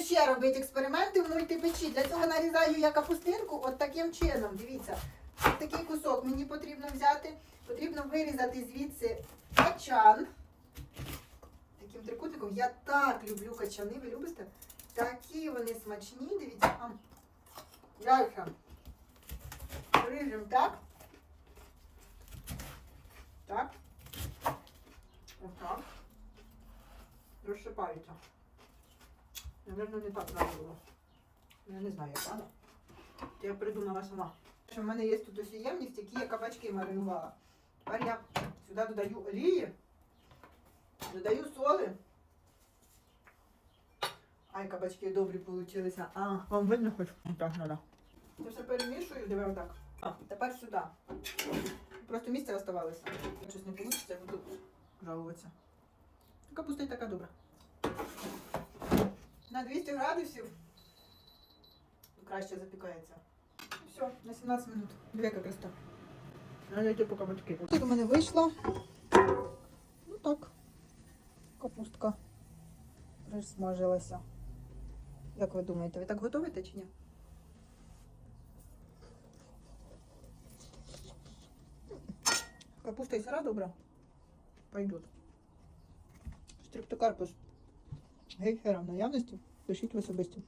Ще робити експерименти в мультипечі. Для цього нарізаю я капустинку от таким чином. Дивіться, от такий кусок мені потрібно взяти. Потрібно вирізати звідси качан. Таким трикутником. Я так люблю качани. Ви любите? Такі вони смачні. Дивіться. А. Дальше. Ріжемо так. Так. Отак. Розшипаються. Наверно, не так треба було. Я не знаю, як треба. Я придумала сама. Що в мене є тут ось ємність, які я кабачки маринувала. Тепер я сюди додаю олії, додаю соли. Ай, кабачки добрі получилися. А, вам видно хоч? Так, треба. Я все перемішую, диви отак. Тепер сюди. Просто місце оставалося. Щось не вийде, буду жалуватися. Капуста й така добра. На 200 градусів краще запікається. І все, на 17 минут. Дві яка красота. А по кабачки. Тут у мене вийшло. Ну так. Капустка присмажилася. Як ви думаєте, ви так готуєте чи ні? Капуста і сира добра. Пойдут. Стриптокарпус. Гейхера в наявності. Пишіть в особисті.